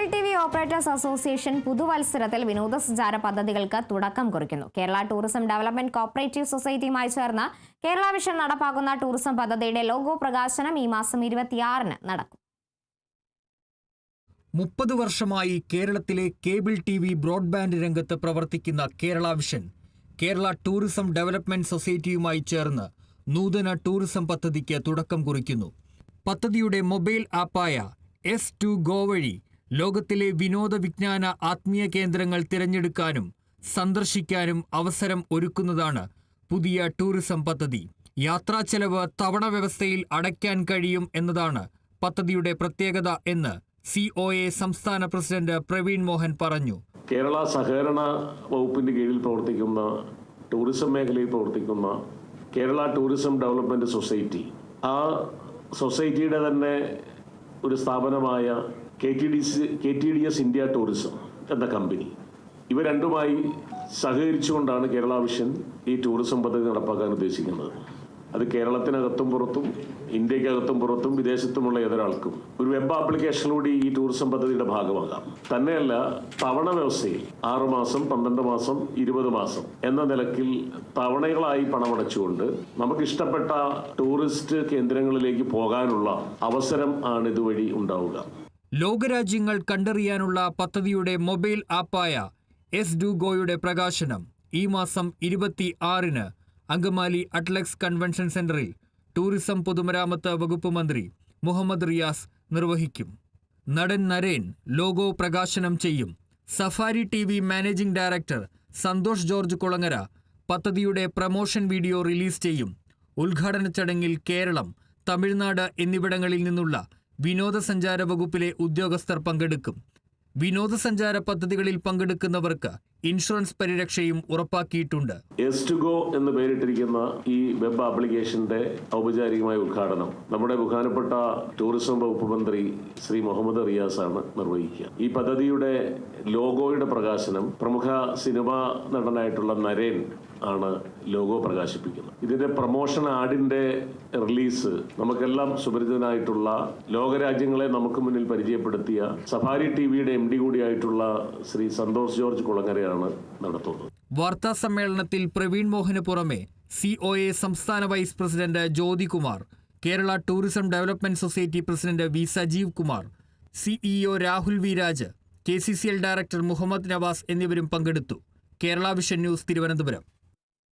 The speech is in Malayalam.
Cable T V operators association പുതുവത്സരത്തിൽ വിനോദസഞ്ചാര പദ്ധതികൾക്ക് തുടക്കം കുറിക്കുന്നു. കേരള ടൂറിസം ഡെവലപ്മെന്റ് കോപ്പറേറ്റീവ് സൊസൈറ്റിയുമായി ചേർന്ന് കേരള വിഷൻ നടപ്പാക്കുന്ന ടൂറിസം പദ്ധതിയുടെ ലോഗോ പ്രകാശനം ഈ മാസം ഇരുപത്തിയാറിന് നടക്കും. മുപ്പത് വർഷമായി കേരളത്തിലെ കേബിൾ ടി വി ബ്രോഡ്ബാൻഡ് രംഗത്ത് പ്രവർത്തിക്കുന്ന Kerala vision Kerala tourism development സൊസൈറ്റിയുമായി ചേർന്ന് നൂതന ടൂറിസം പദ്ധതിക്ക് തുടക്കം കുറിക്കുന്നു. പദ്ധതിയുടെ മൊബൈൽ ആപ്പായ എസ് ടു ഗോ വഴി ലോകത്തിലെ വിനോദ വിജ്ഞാന ആത്മീയ കേന്ദ്രങ്ങൾ തിരഞ്ഞെടുക്കാനും സന്ദർശിക്കാനും അവസരം ഒരുക്കുന്നതാണ് പുതിയ ടൂറിസം പദ്ധതി. യാത്രാ ചെലവ് തവണ വ്യവസ്ഥയിൽ അടയ്ക്കാൻ കഴിയും എന്നതാണ് പദ്ധതിയുടെ പ്രത്യേകത എന്ന് സി ഒ എ സംസ്ഥാന പ്രസിഡന്റ് പ്രവീൺ മോഹൻ പറഞ്ഞു. കേരള സഹകരണ വകുപ്പിന്റെ കീഴിൽ പ്രവർത്തിക്കുന്ന ടൂറിസം മേഖലയിൽ പ്രവർത്തിക്കുന്ന കേരള ടൂറിസം ഡെവലപ്മെന്റ് സൊസൈറ്റി. ആ സൊസൈറ്റിയുടെ തന്നെ ഒരു സ്ഥാപനമായ K T D C K T D S India tourism എന്ന കമ്പനി. ഇവ രണ്ടുമായി സഹകരിച്ചുകൊണ്ടാണ് കേരള വിഷൻ ഈ ടൂറിസം പദ്ധതി നടപ്പാക്കാൻ ഉദ്ദേശിക്കുന്നത്. അത് കേരളത്തിനകത്തും പുറത്തും ഇന്ത്യക്കകത്തും പുറത്തും വിദേശത്തുമുള്ള ഏതൊരാൾക്കും ഒരു വെബ് ആപ്ലിക്കേഷനിലൂടെ ഈ ടൂറിസം പദ്ധതിയുടെ ഭാഗമാകാം. തന്നെയല്ല തവണ വ്യവസ്ഥയിൽ ആറുമാസം പന്ത്രണ്ട് മാസം ഇരുപത് മാസം എന്ന നിലക്കിൽ തവണകളായി പണമടച്ചുകൊണ്ട് നമുക്ക് ഇഷ്ടപ്പെട്ട ടൂറിസ്റ്റ് കേന്ദ്രങ്ങളിലേക്ക് പോകാനുള്ള അവസരം ആണ് ഇതുവഴി ഉണ്ടാവുക. ലോകരാജ്യങ്ങൾ കണ്ടറിയാനുള്ള പദ്ധതിയുടെ മൊബൈൽ ആപ്പായ എസ് ഡു ഗോയുടെ പ്രകാശനം ഈ മാസം ഇരുപത്തി ആറിന് അങ്കമാലി അറ്റ്ലക്സ് കൺവെൻഷൻ സെന്ററിൽ ടൂറിസം പൊതുമരാമത്ത് വകുപ്പ് മന്ത്രി മുഹമ്മദ് റിയാസ് നിർവഹിക്കും. നടൻ നരേൻ ലോഗോ പ്രകാശനം ചെയ്യും. Safari T V managing director Santhosh George Kulangara പദ്ധതിയുടെ പ്രമോഷൻ വീഡിയോ റിലീസ് ചെയ്യും. ഉദ്ഘാടന ചടങ്ങിൽ കേരളം തമിഴ്നാട് എന്നിവിടങ്ങളിൽ നിന്നുള്ള വിനോദസഞ്ചാര വകുപ്പിലെ ഉദ്യോഗസ്ഥർ പങ്കെടുക്കും. വിനോദസഞ്ചാര പദ്ധതികളിൽ പങ്കെടുക്കുന്നവർക്ക് ഇൻഷുറൻസ് പരിരക്ഷയും ഉറപ്പാക്കിയിട്ടുണ്ട്. എസ് ടു ഗോ എന്ന് പേരിട്ടിരിക്കുന്ന ഈ വെബ് ആപ്ലിക്കേഷന്റെ ഔപചാരികമായ ഉദ്ഘാടനം നമ്മുടെ ബഹുമാനപ്പെട്ട ടൂറിസം വകുപ്പ് മന്ത്രി ശ്രീ മുഹമ്മദ് റിയാസ് ആണ് നിർവഹിക്കുക. ഈ പദ്ധതിയുടെ ലോഗോയുടെ പ്രകാശനം പ്രമുഖ സിനിമാ നടനായിട്ടുള്ള നരേൻ ആണ് ലോഗോ പ്രകാശിപ്പിക്കുന്നത്. ഇതിന്റെ പ്രൊമോഷൻ ആഡിന്റെ റിലീസ് നമുക്കെല്ലാം സുപരിചിതനായിട്ടുള്ള ലോകരാജ്യങ്ങളെ നമുക്ക് മുന്നിൽ പരിചയപ്പെടുത്തിയ സഫാരി ടി വിയുടെ എം ഡി കൂടിയായിട്ടുള്ള ശ്രീ സന്തോഷ് ജോർജ് കുളങ്ങരയാണ്. നടത്തുന്നത് വാർത്താ സമ്മേളനത്തിൽ പ്രവീൺ മോഹന് പുറമെ സി ഒ എ സംസ്ഥാന vice president Jyothikumar Kerala tourism development society president V Sajeev Kumar CEO Rahul V Raj K C C L director Muhammad Nawaz എന്നിവരും പങ്കെടുത്തു. Kerala Vision news Thiruvananthapuram.